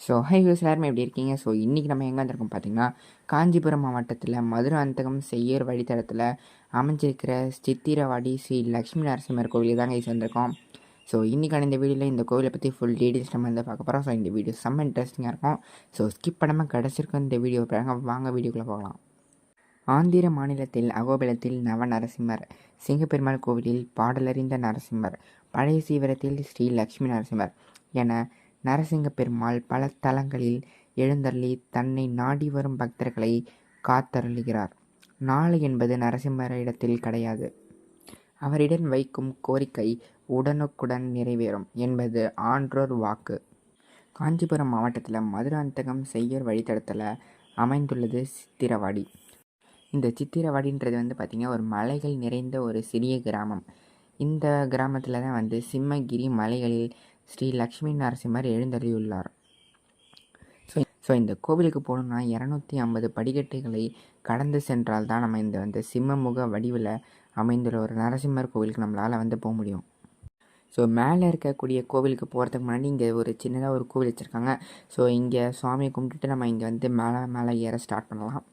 So high use எல்லாருமே எப்படி இருக்கீங்க? ஸோ இன்றைக்கி நம்ம எங்கே வந்திருக்கோம் பார்த்தீங்கன்னா காஞ்சிபுரம் மாவட்டத்தில் மதுரை அந்தகம் செய்யர் வழித்தடத்தில் அமைஞ்சிருக்கிற சித்திரவாடி ஸ்ரீ லக்ஷ்மி நரசிம்மர் கோவிலுக்கு தான் கைஸ் வந்திருக்கோம். ஸோ இன்றைக்கான இந்த வீடியோவில் இந்த கோவிலை பற்றி ஃபுல் டீட்டெயில்ஸ் நம்ம வந்து பார்க்க போகிறோம் ஸோ இந்த வீடியோ செம்ம இன்ட்ரெஸ்டிங்காக இருக்கும். ஸோ ஸ்கிப் பண்ணாமல் கிடச்சிருக்கும் இந்த வீடியோ பாருங்க. வாங்க வீடியோக்குள்ளே போகலாம். ஆந்திர மாநிலத்தில் அகோபிலத்தில் நவ நரசிம்மர் சிங்கப்பெருமாள் கோவிலில் பாடலறிந்த நரசிம்மர் பழைய சீவரத்தில் ஸ்ரீ லக்ஷ்மி நரசிம்மர் என நரசிங்க பெருமாள் பல தலங்களில் எழுந்தருளி தன்னை நாடி வரும் பக்தர்களை காத்தருளுகிறார். நாளை என்பது நரசிம்மரிடத்தில் கிடையாது. அவரிடம் வைக்கும் கோரிக்கை உடனுக்குடன் நிறைவேறும் என்பது ஆன்றோர் வாக்கு. காஞ்சிபுரம் மாவட்டத்தில் மதுராந்தகம் செய்யர் வழித்தடத்தில் அமைந்துள்ளது சித்திரவாடி. இந்த சித்திரவாடின்றது வந்து பார்த்திங்கன்னா ஒரு மலைகள் நிறைந்த ஒரு சிறிய கிராமம். இந்த கிராமத்தில் தான் வந்து சிம்மகிரி மலைகளில் ஸ்ரீ லக்ஷ்மி நரசிம்மர் எழுந்தருளியுள்ளார். ஸோ ஸோ இந்த கோவிலுக்கு போகணுன்னா இரநூத்தி ஐம்பது படிக்கட்டுகளை கடந்து சென்றால் தான் நம்ம இந்த வந்து சிம்மமுக வடிவில் அமைந்துள்ள ஒரு நரசிம்மர் கோவிலுக்கு நம்மளால் வந்து போக முடியும். ஸோ மேலே இருக்கக்கூடிய கோவிலுக்கு போகிறதுக்கு முன்னாடி இங்கே ஒரு சின்னதாக ஒரு கோவில் வச்சுருக்காங்க. ஸோ இங்கே சுவாமியை கும்பிட்டுட்டு நம்ம இங்கே வந்து மேலே மேலே ஏற ஸ்டார்ட் பண்ணலாம்.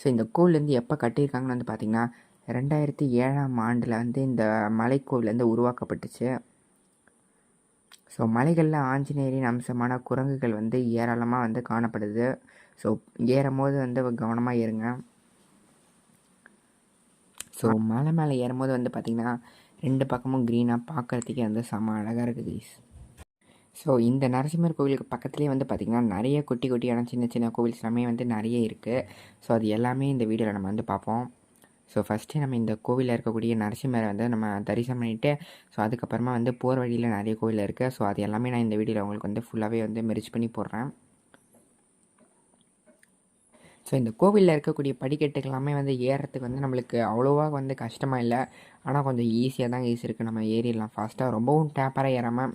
ஸோ இந்த கோவில் வந்து எப்போ கட்டியிருக்காங்கன்னு வந்து பார்த்திங்கன்னா ரெண்டாயிரத்தி ஏழாம் ஆண்டில் வந்து இந்த மலைக்கோவில் வந்து உருவாக்கப்பட்டுச்சு. ஸோ மலைகளில் ஆஞ்சநேயரின் அம்சமான குரங்குகள் வந்து ஏராளமாக வந்து காணப்படுது. ஸோ ஏறும் போது வந்து கவனமாக ஏறுங்க. ஸோ மலை மேலே ஏறும்போது வந்து பார்த்திங்கன்னா ரெண்டு பக்கமும் க்ரீனாக பார்க்குறதுக்கே வந்து செம அழகாக இருக்குது ஸோ இந்த நரசிம்மர் கோவிலுக்கு பக்கத்துலேயே வந்து பார்த்திங்கன்னா நிறைய குட்டி குட்டியான சின்ன சின்ன கோவில்ஸ் எல்லாமே வந்து நிறைய இருக்குது ஸோ அது எல்லாமே இந்த வீடியோவில் நம்ம வந்து பார்ப்போம். ஸோ ஃபஸ்ட்டு நம்ம இந்த கோவிலில் இருக்கக்கூடிய நரசிம்மரை வந்து நம்ம தரிசனம் பண்ணிவிட்டு ஸோ அதுக்கப்புறமா வந்து போகிற வழியில் நிறைய கோவில் இருக்குது ஸோ அது எல்லாமே நான் இந்த வீடியோவில் உங்களுக்கு வந்து ஃபுல்லாகவே வந்து மெரிச் பண்ணி போடுறேன். ஸோ இந்த கோவிலில் இருக்கக்கூடிய படிக்கட்டுகள் எல்லாமே வந்து ஏறுறதுக்கு வந்து நம்மளுக்கு அவ்வளோவா வந்து கஷ்டமாக இல்லை. ஆனால் கொஞ்சம் ஈஸியாக தான் ஈஸி இருக்குது நம்ம ஏறிடலாம் ஃபாஸ்ட்டாக ரொம்பவும் டேப்பராக ஏறாமல்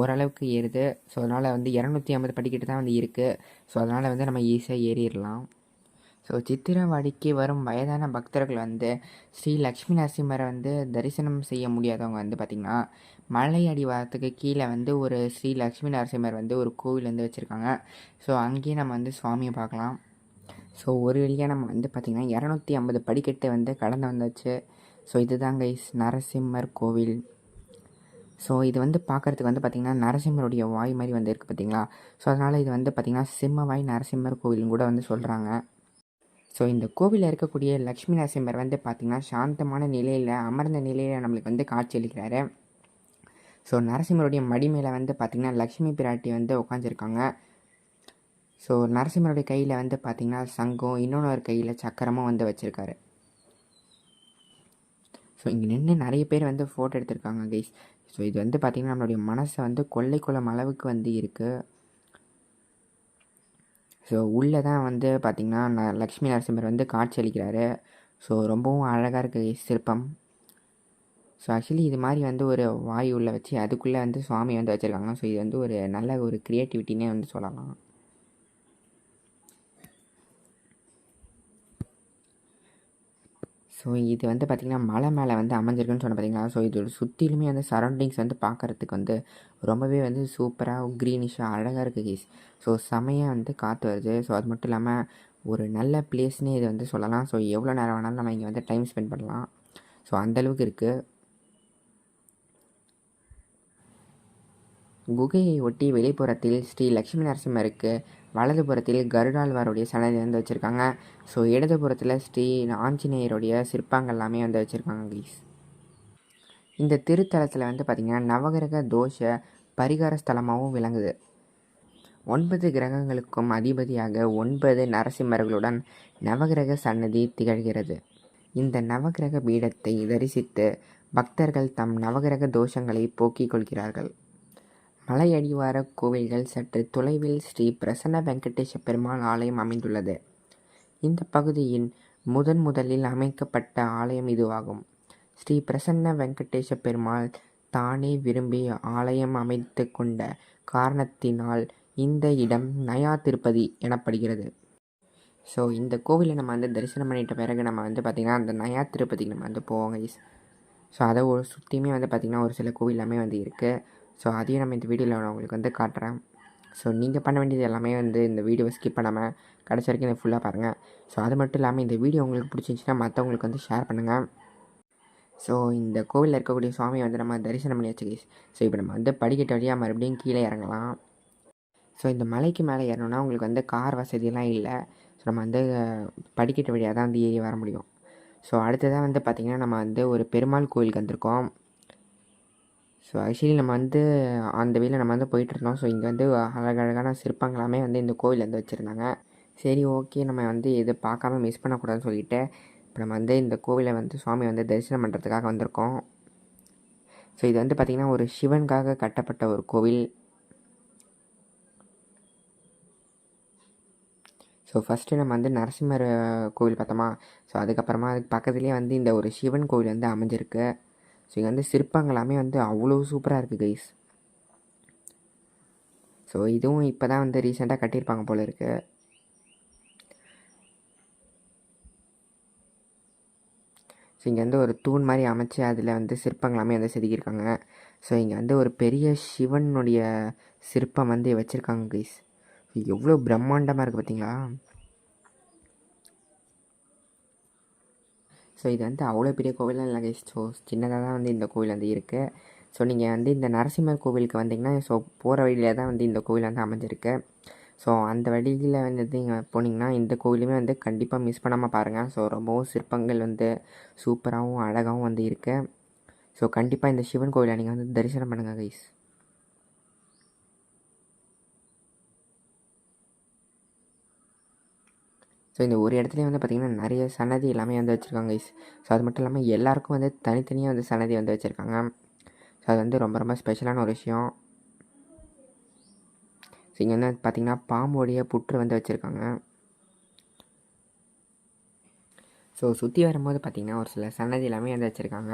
ஓரளவுக்கு ஏறுது. ஸோ அதனால் வந்து இரநூத்தி ஐம்பது படிக்கட்டு தான் வந்து இருக்குது ஸோ அதனால் வந்து நம்ம ஈஸியாக ஏறிடலாம். ஸோ சித்திரவாடிக்கு வரும் வயதான பக்தர்கள் வந்து ஸ்ரீ லக்ஷ்மி நரசிம்மரை வந்து தரிசனம் செய்ய முடியாதவங்க வந்து பார்த்திங்கன்னா மலை அடிவாரத்துக்கு கீழே வந்து ஒரு ஸ்ரீ லக்ஷ்மி நரசிம்மர் வந்து ஒரு கோவில் வந்து வச்சுருக்காங்க. ஸோ அங்கேயே நம்ம வந்து சுவாமியை பார்க்கலாம். ஸோ ஒரு வழியாக நம்ம வந்து பார்த்திங்கன்னா இரநூத்தி ஐம்பது படிக்கட்டு வந்து கடந்து வந்தாச்சு. ஸோ இதுதான் கைஸ் நரசிம்மர் கோவில். ஸோ இது வந்து பார்க்குறதுக்கு வந்து பார்த்திங்கன்னா நரசிம்மருடைய வாய் மாதிரி வந்து இருக்குது பார்த்திங்களா ஸோ அதனால் இது வந்து பார்த்திங்கன்னா சிம்மவாய் நரசிம்மர் கோவில்னு கூட வந்து சொல்கிறாங்க ஸோ இந்த கோவிலில் இருக்கக்கூடிய லக்ஷ்மி நரசிம்மர் வந்து பார்த்திங்கன்னா சாந்தமான நிலையில் அமர்ந்த நிலையில் நம்மளுக்கு வந்து காட்சியளிக்கிறாரு ஸோ நரசிம்மருடைய மடி மேலே வந்து பார்த்திங்கன்னா லக்ஷ்மி பிராட்டி வந்து உட்காந்துருக்காங்க ஸோ நரசிம்மருடைய கையில் வந்து பார்த்திங்கன்னா சங்கம் இன்னொன்று ஒரு கையில் சக்கரமும் வந்து வச்சுருக்காரு. ஸோ இங்கே நின்று நிறைய பேர் வந்து ஃபோட்டோ எடுத்திருக்காங்க கைஸ் ஸோ இது வந்து பார்த்திங்கன்னா நம்மளுடைய மனசை வந்து கொள்ளை கொள்ளும் அளவுக்கு வந்து இருக்குது ஸோ உள்ளே தான் வந்து பார்த்திங்கன்னா நான் லக்ஷ்மி நரசிம்மர் வந்து காட்சி அளிக்கிறாரு. ஸோ ரொம்பவும் அழகாக இருக்குது சிற்பம். ஸோ ஆக்சுவலி இது மாதிரி வந்து ஒரு வாயு உள்ளே வச்சு அதுக்குள்ளே வந்து சுவாமி வந்து வச்சுருக்காங்க. ஸோ இது வந்து ஒரு நல்ல ஒரு க்ரியேட்டிவிட்டினே வந்து சொல்லலாம். ஸோ இது வந்து பார்த்திங்கன்னா மலை மேலே வந்து அமைஞ்சிருக்குன்னு சொன்ன பார்த்தீங்களா ஸோ இதோட சுற்றிலுமே வந்து சரௌண்டிங்ஸ் வந்து பார்க்குறதுக்கு வந்து ரொம்பவே வந்து சூப்பராக க்ரீனிஷாக அழகாக இருக்குது கேஸ் ஸோ செமையாக வந்து காற்று வருது. ஸோ அது மட்டும் இல்லாமல் ஒரு நல்ல பிளேஸ்னே இது வந்து சொல்லலாம். ஸோ எவ்வளோ நேரம் வேணாலும் நம்ம இங்கே வந்து டைம் ஸ்பெண்ட் பண்ணலாம். ஸோ அந்தளவுக்கு இருக்குது குகையை ஒட்டி வெளிப்புறத்தில் ஸ்ரீ லக்ஷ்மி நரசிம்மருக்கு வலதுபுறத்தில் கருடாழ்வாருடைய சன்னதி வந்து வச்சுருக்காங்க. ஸோ இடதுபுறத்தில் ஸ்ரீ ஆஞ்சநேயருடைய சிற்பங்கள் எல்லாமே வந்து வச்சுருக்காங்க கைஸ் இந்த திருத்தலத்தில் வந்து பார்த்திங்கன்னா நவகிரக தோஷ பரிகார ஸ்தலமாகவும் விளங்குது. ஒன்பது கிரகங்களுக்கும் அதிபதியாக ஒன்பது நரசிம்மர்களுடன் நவகிரக சன்னதி திகழ்கிறது. இந்த நவகிரக பீடத்தை தரிசித்து பக்தர்கள் தம் நவகிரக தோஷங்களை போக்கிக் கொள்கிறார்கள். மலையடிவார கோவில்கள் சற்று தொலைவில் ஸ்ரீ பிரசன்ன வெங்கடேஷ பெருமாள் ஆலயம் அமைந்துள்ளது. இந்த பகுதியின் முதன் முதலில் அமைக்கப்பட்ட ஆலயம் இதுவாகும். ஸ்ரீ பிரசன்ன வெங்கடேஷ பெருமாள் தானே விரும்பி ஆலயம் அமைத்து கொண்ட காரணத்தினால் இந்த இடம் நயா திருப்பதி எனப்படுகிறது. ஸோ இந்த கோவிலை நம்ம வந்து தரிசனம் பண்ணிட்ட பிறகு நம்ம வந்து பார்த்திங்கன்னா அந்த நயா திருப்பதிக்கு நம்ம வந்து போவோம் கைஸ் ஸோ அதை ஒரு சுற்றியுமே வந்து பார்த்திங்கன்னா ஒரு சில கோவில் எல்லாமே வந்து இருக்குது ஸோ அதையும் நம்ம இந்த வீடியோவில் நான் உங்களுக்கு வந்து காட்டுறேன். ஸோ நீங்கள் பண்ண வேண்டியது எல்லாமே வந்து இந்த வீடியோவை ஸ்கிப் பண்ணாமல் கடைசி வரைக்கும் இதை ஃபுல்லாக பாருங்கள் ஸோ அது மட்டும் இல்லாமல் இந்த வீடியோ உங்களுக்கு பிடிச்சிருந்துச்சின்னா மற்றவங்களுக்கு வந்து ஷேர் பண்ணுங்கள் ஸோ இந்த கோவிலில் இருக்கக்கூடிய சுவாமியை வந்து நம்ம தரிசனம் பண்ணியாச்சு கைஸ் ஸோ இப்போ நம்ம வந்து படிக்கட்டு வழியாக மறுபடியும் கீழே இறங்கலாம். ஸோ இந்த மலைக்கு மேலே ஏறணும்னா உங்களுக்கு வந்து கார் வசதியெல்லாம் இல்லை. ஸோ நம்ம வந்து படிக்கட்டு வழியாக தான் வந்து ஏறி வர முடியும். ஸோ அடுத்ததாக வந்து பார்த்திங்கன்னா நம்ம வந்து ஒரு பெருமாள் கோவிலுக்கு வந்திருக்கோம். ஸோ ஆக்சுவலி நம்ம வந்து அந்த வெளியில் நம்ம வந்து போயிட்டுருந்தோம். ஸோ இங்கே வந்து அழகழகான சிற்பங்களாமே வந்து இந்த கோவில் வந்து வச்சுருந்தாங்க. சரி ஓகே நம்ம வந்து இது பார்க்காம மிஸ் பண்ணக்கூடாதுன்னு சொல்லிட்டு இப்போ நம்ம வந்து இந்த கோவிலை வந்து சுவாமி வந்து தரிசனம் பண்ணுறதுக்காக வந்திருக்கோம். ஸோ இது வந்து பார்த்திங்கன்னா ஒரு சிவனுக்காக கட்டப்பட்ட ஒரு கோவில். ஸோ ஃபஸ்ட்டு நம்ம வந்து நரசிம்மர் கோவில் பார்த்தோமா? ஸோ அதுக்கப்புறமா அதுக்கு பக்கத்துலேயே வந்து இந்த ஒரு சிவன் கோவில் வந்து அமைஞ்சிருக்கு. ஸோ இங்கே வந்து சிற்பங்களாமே வந்து அவ்வளோ சூப்பராக இருக்குது கைஸ் ஸோ இதுவும் இப்போ தான் வந்து ரீசெண்டாக கட்டியிருப்பாங்க போல இருக்கு. ஸோ இங்கே வந்து ஒரு தூண் மாதிரி அமைச்சு அதில் வந்து சிற்பங்களாமே வந்து செதுக்கியிருக்காங்க. ஸோ இங்கே வந்து ஒரு பெரிய சிவனுடைய சிற்பம் வந்து வச்சுருக்காங்க கைஸ் எவ்வளோ பிரம்மாண்டமாக இருக்குது பார்த்தீங்களா ஸோ இது வந்து அவ்வளோ பெரிய கோவிலாம் இல்லை கைஸ் ஸோ சின்னதாக தான் வந்து இந்த கோவில் வந்து இருக்குது ஸோ நீங்கள் வந்து இந்த நரசிம்மர் கோவிலுக்கு வந்தீங்கன்னா ஸோ போகிற வழியில் தான் வந்து இந்த கோவில் வந்து அமைஞ்சிருக்கு. ஸோ அந்த வழியில் வந்து நீங்கள் போனீங்கன்னா இந்த கோவிலுமே வந்து கண்டிப்பாக மிஸ் பண்ணாமல் பாருங்கள் ஸோ ரொம்பவும் சிற்பங்கள் வந்து சூப்பராகவும் அழகாகவும் வந்து இருக்குது ஸோ கண்டிப்பாக இந்த சிவன் கோவிலை நீங்கள் வந்து தரிசனம் பண்ணுங்கள் கைஸ் ஸோ இந்த ஒரு இடத்துலையும் வந்து பார்த்திங்கன்னா நிறைய சன்னதி எல்லாமே வந்து வச்சுருக்காங்க கைஸ் ஸோ அது மட்டும் இல்லாமல் எல்லாருக்கும் வந்து தனித்தனியாக வந்து சன்னதி வந்து வச்சுருக்காங்க. ஸோ அது வந்து ரொம்ப ரொம்ப ஸ்பெஷலான ஒரு விஷயம். ஸோ இங்கே வந்து பார்த்திங்கன்னா பாம்போடைய புற்று வந்து வச்சுருக்காங்க. ஸோ சுற்றி வரும்போது பார்த்திங்கன்னா ஒரு சில சன்னதி எல்லாமே வந்து வச்சுருக்காங்க.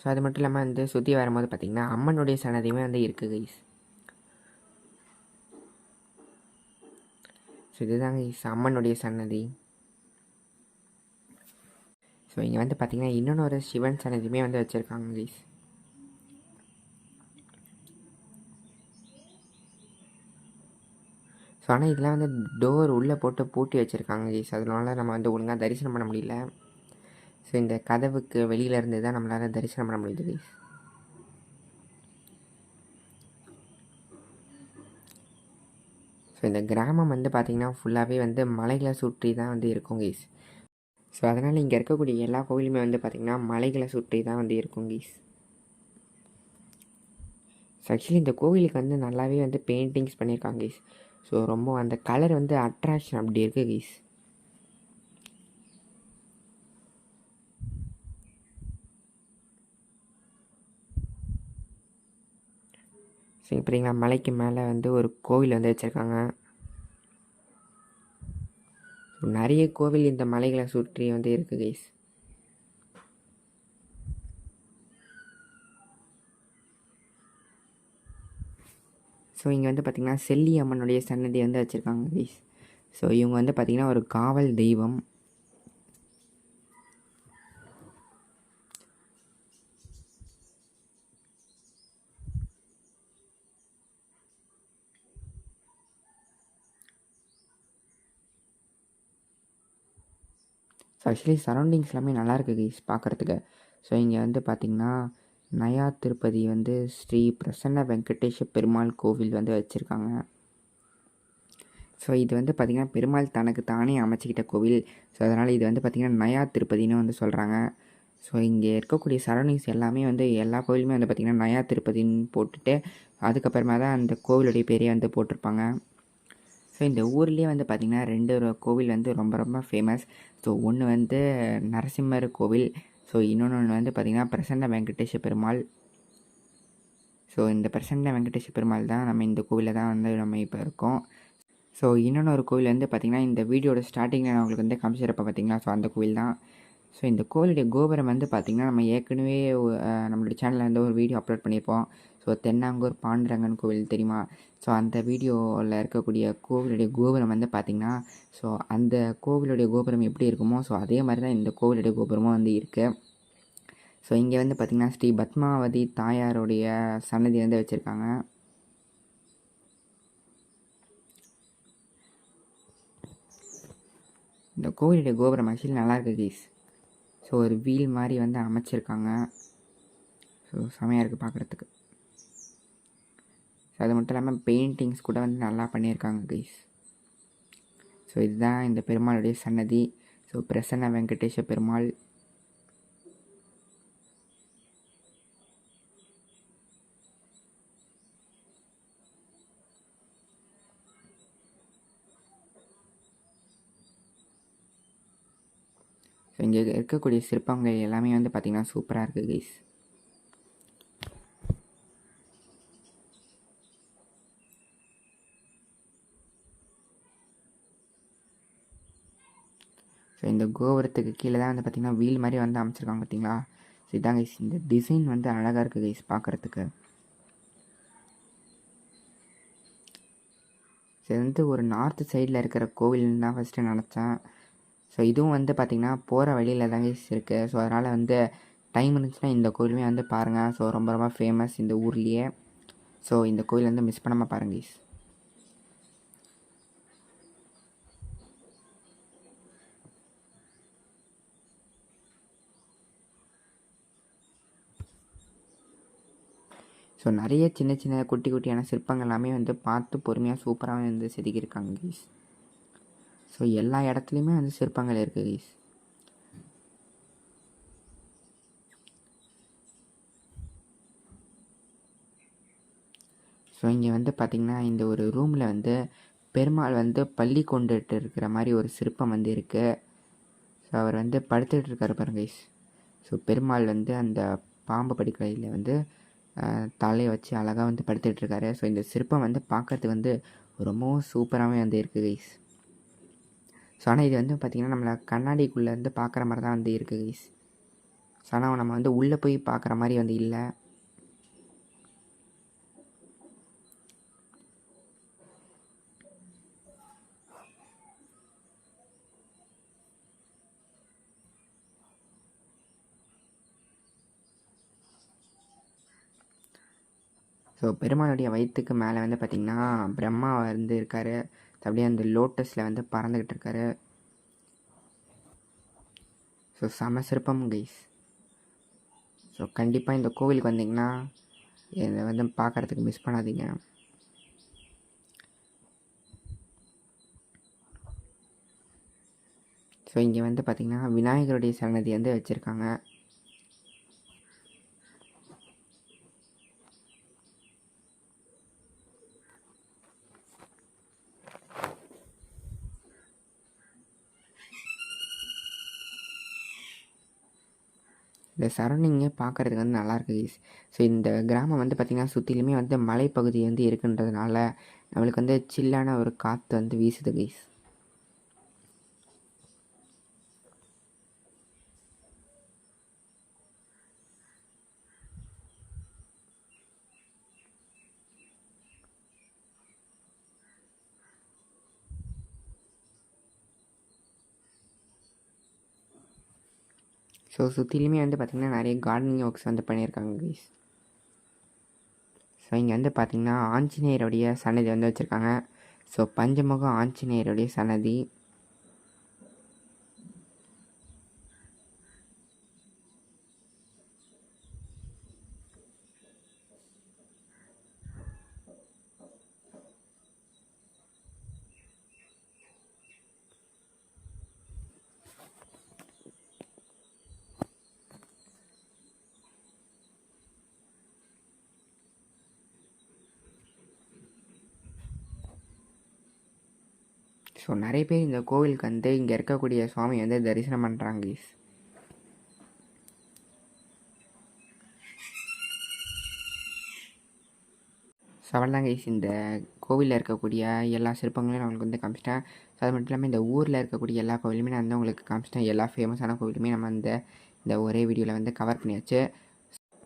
ஸோ அது மட்டும் இல்லாமல் வந்து சுற்றி வரும்போது பார்த்திங்கன்னா அம்மனுடைய சன்னதியுமே வந்து இருக்குது கைஸ் ஸோ இதுதாங்க அம்மனுடைய சன்னதி. ஸோ இங்கே வந்து பார்த்திங்கன்னா இன்னொன்று ஒரு சிவன் சன்னதியுமே வந்து வச்சுருக்காங்க கைஸ் ஸோ ஆனால் இதெல்லாம் வந்து டோர் உள்ளே போட்டு பூட்டி வச்சுருக்காங்க கைஸ் அதனால நம்ம வந்து ஒழுங்காக தரிசனம் பண்ண முடியல. ஸோ இந்த கதவுக்கு வெளியில இருந்து தான் நம்மளால் தரிசனம் பண்ண முடியுது கைஸ் ஸோ இந்த கிராமம் வந்து பார்த்திங்கன்னா ஃபுல்லாகவே வந்து மலைகளை சுற்றி தான் வந்து இருக்கும் கீஸ் ஸோ அதனால் இங்கே இருக்கக்கூடிய எல்லா கோயிலுமே வந்து பார்த்திங்கன்னா மலைகளை சுற்றி தான் வந்து இருக்கும் கீஸ் ஸோ ஆக்சுவலி இந்த கோவிலுக்கு வந்து நல்லாவே வந்து பெயிண்டிங்ஸ் பண்ணியிருக்காங்க கீஸ் ஸோ ரொம்ப அந்த கலர் வந்து அட்ராக்ஷன் அப்படி இருக்குது கீஸ் ஸோ இப்படிங்களா மலைக்கு மேலே வந்து ஒரு கோவில் வந்து வச்சுருக்காங்க. நிறைய கோவில் இந்த மலைகளை சுற்றி வந்து இருக்குது கைஸ் ஸோ இங்கே வந்து பார்த்திங்கன்னா செல்லி அம்மனுடைய சன்னதி வந்து வச்சுருக்காங்க கைஸ் ஸோ இவங்க வந்து பார்த்திங்கன்னா ஒரு காவல் தெய்வம். ஸ்பெஷலி சரௌண்டிங்ஸ் எல்லாமே நல்லாயிருக்கு கைஸ் பார்க்குறதுக்கு ஸோ இங்கே வந்து பார்த்திங்கன்னா நயா திருப்பதி வந்து ஸ்ரீ பிரசன்ன வெங்கடேஷ பெருமாள் கோவில் வந்து வச்சுருக்காங்க. ஸோ இது வந்து பார்த்திங்கன்னா பெருமாள் தனக்கு தானே அமைச்சிக்கிட்ட கோவில். ஸோ அதனால் இது வந்து பார்த்திங்கன்னா நயா திருப்பதின்னு வந்து சொல்கிறாங்க ஸோ இங்கே இருக்கக்கூடிய சரௌண்டிங்ஸ் எல்லாமே வந்து எல்லா கோவிலுமே வந்து பார்த்திங்கன்னா நயா திருப்பதின்னு போட்டுட்டு அதுக்கப்புறமா தான் அந்த கோவிலுடைய பேரே வந்து போட்டிருப்பாங்க. ஸோ இந்த ஊர்லேயே வந்து பார்த்திங்கன்னா ரெண்டு கோவில் வந்து ரொம்ப ரொம்ப ஃபேமஸ் ஸோ ஒன்று வந்து நரசிம்மர் கோவில். ஸோ இன்னொன்று வந்து பார்த்திங்கன்னா பிரசன்ன வெங்கடேஷ பெருமாள். ஸோ இந்த பிரசன்ன வெங்கடேஷ பெருமாள் தான் நம்ம இந்த கோவிலில் தான் வந்து நம்ம இப்போ இருக்கோம். ஸோ இன்னொன்று ஒரு கோவில் வந்து பார்த்திங்கன்னா இந்த வீடியோட ஸ்டார்டிங்கில் நான் உங்களுக்கு வந்து காமிச்சிருப்பேன் பார்த்திங்களா ஸோ அந்த கோவில் தான். ஸோ இந்த கோவிலுடைய கோபுரம் வந்து பார்த்திங்கன்னா நம்ம ஏற்கனவே நம்மளுடைய சேனலில் வந்து ஒரு வீடியோ அப்லோட் பண்ணியிருப்போம். ஸோ தென்னாங்கூர் பாண்டரங்கன் கோவில் தெரியுமா? ஸோ அந்த வீடியோவில் இருக்கக்கூடிய கோவிலுடைய கோபுரம் வந்து பார்த்திங்கன்னா ஸோ அந்த கோவிலுடைய கோபுரம் எப்படி இருக்குமோ ஸோ அதே மாதிரி தான் இந்த கோவிலுடைய கோபுரமும் வந்து இருக்குது ஸோ இங்கே வந்து பார்த்திங்கன்னா ஸ்ரீ பத்மாவதி தாயாருடைய சன்னதி வந்து வச்சுருக்காங்க. இந்த கோவிலுடைய கோபுரம் ஆக்சுவலி நல்லாயிருக்கு கீஸ் ஸோ ஒரு வீல் மாதிரி வந்து அமைச்சிருக்காங்க. ஸோ செமையாக இருக்குது பார்க்குறதுக்கு அது மட்டும் இல்லாமல் பெயிண்டிங்ஸ் கூட வந்து நல்லா பண்ணியிருக்காங்க கைஸ் ஸோ இதுதான் இந்த பெருமாளுடைய சன்னதி. ஸோ பிரசன்ன வெங்கடேஷ பெருமாள். ஸோ இங்கே இருக்கக்கூடிய சிற்பங்கள் எல்லாமே வந்து பார்த்திங்கன்னா சூப்பராக இருக்குது கைஸ் ஸோ இந்த கோபுரத்துக்கு கீழே தான் வந்து பார்த்திங்கன்னா வீல் மாதிரி வந்து அமைச்சிருக்காங்க பார்த்தீங்களா ஸோ இதான் கைஸ் இந்த டிசைன் வந்து அழகாக இருக்குது கைஸ் பார்க்குறதுக்கு ஸோ இது வந்து ஒரு நார்த் சைடில் இருக்கிற கோவில்னு தான் ஃபஸ்ட்டு நினச்சேன். ஸோ இதுவும் வந்து பார்த்திங்கன்னா போகிற வழியில் தான் கைஸ் இருக்குது ஸோ அதனால் வந்து டைம் இருந்துச்சுன்னா இந்த கோவிலுமே வந்து பாருங்கள் ஸோ ரொம்ப ரொம்ப ஃபேமஸ் இந்த ஊர்லேயே. ஸோ இந்த கோவில் வந்து மிஸ் பண்ணாமல் பாருங்க கைஸ் ஸோ நிறைய சின்ன சின்ன குட்டி குட்டியான சிற்பங்கள் எல்லாமே வந்து பார்த்து பொறுமையாக சூப்பராக வந்து செதுக்கியிருக்காங்க கீஸ் ஸோ எல்லா இடத்துலையுமே வந்து சிற்பங்கள் இருக்குது கீஸ் ஸோ இங்கே வந்து பார்த்திங்கன்னா இந்த ஒரு ரூமில் வந்து பெருமாள் வந்து பள்ளி கொண்டுட்டு இருக்கிற மாதிரி ஒரு சிற்பம் வந்து இருக்குது ஸோ அவர் வந்து படுத்துட்டு இருக்கார் பாருங்க கைஸ் ஸோ பெருமாள் வந்து அந்த பாம்பு படிக்கலையில் வந்து தலையை வச்சு அழகாக வந்து படுத்துட்டுருக்காரு ஸோ இந்த சிற்பம் வந்து பார்க்குறதுக்கு வந்து ரொம்பவும் சூப்பராகவே வந்து இருக்குது கைஸ் ஸோ ஆனால் இது வந்து பார்த்திங்கன்னா நம்மளை கண்ணாடிக்குள்ளேருந்து பார்க்குற மாதிரி தான் வந்து இருக்குது கைஸ் ஸோ ஆனால் நம்ம வந்து உள்ளே போய் பார்க்குற மாதிரி வந்து இல்லை. ஸோ பெருமாளுடைய வயிற்றுக்கு மேலே வந்து பார்த்திங்கன்னா பிரம்மா வந்து இருக்கார். அப்படியே அந்த லோட்டஸில் வந்து பறந்துக்கிட்டு இருக்காரு. ஸோ செம சிற்பம் கைஸ் ஸோ கண்டிப்பாக இந்த கோவிலுக்கு வந்தீங்கன்னா இதை வந்து பார்க்குறதுக்கு மிஸ் பண்ணாதீங்க. ஸோ இங்கே வந்து பார்த்திங்கன்னா விநாயகருடைய சன்னதி வந்து வச்சுருக்காங்க. இந்த சரௌண்டிங்கே பார்க்குறதுக்கு வந்து நல்லா இருக்குது கைஸ் ஸோ இந்த கிராமம் வந்து பார்த்திங்கன்னா சுற்றிலுமே வந்து மலைப்பகுதி வந்து இருக்குன்றதுனால நம்மளுக்கு வந்து சில்லான ஒரு காற்று வந்து வீசுது கைஸ் ஸோ சுற்றிலுமே வந்து பார்த்திங்கன்னா நிறைய கார்டனிங் ஒர்க்ஸ் வந்து பண்ணியிருக்காங்க கைஸ் ஸோ இங்கே வந்து பார்த்திங்கன்னா ஆஞ்சநேயருடைய சன்னதி வந்து வச்சுருக்காங்க. ஸோ பஞ்சமுக ஆஞ்சநேயருடைய சன்னதி. ஸோ நிறைய பேர் இந்த கோவிலுக்கு வந்து இங்கே இருக்கக்கூடிய சுவாமி வந்து தரிசனம் பண்ணுறாங்க கைஸ் ஸோ கைஸ் இந்த கோவிலில் இருக்கக்கூடிய எல்லா சிற்பங்களையும் நான் உங்களுக்கு வந்து காமிச்சிட்டேன். ஸோ அது மட்டும் இல்லாமல் இந்த ஊரில் இருக்கக்கூடிய எல்லா கோவிலுமே நான் வந்து உங்களுக்கு காமிச்சிட்டேன். எல்லா ஃபேமஸான கோவிலுமே நம்ம இந்த இந்த ஒரே வீடியோவில் வந்து கவர் பண்ணியாச்சு.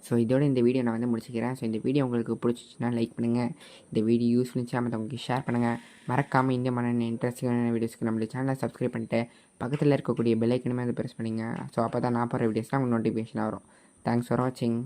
ஸோ இதோட இந்த வீடியோ நான் வந்து முடிச்சுக்கிறேன். ஸோ இந்த வீடியோ உங்களுக்கு பிடிச்சிச்சுன்னா லைக் பண்ணுங்கள் இந்த வீடியோ யூஸ் பண்ணிச்சா மற்றவங்களுக்கு ஷேர் பண்ணுங்கள் மறக்காமல் இந்த மாதிரி இன்ட்ரெஸ்டிங்கான வீடியோஸ்க்கு நம்மளுடைய சேனலை சப்ஸ்கிரைப் பண்ணிட்டு பக்கத்தில் இருக்கக்கூடிய பெல் ஐக்கனுமே வந்து ப்ரெஸ் பண்ணிங்க. ஸோ அப்போ தான் நான் போகிற வீடியோஸ்லாம் உங்களுக்கு நோட்டிஃபிகேஷன் வரும். தேங்க்ஸ் ஃபார் வாட்சிங்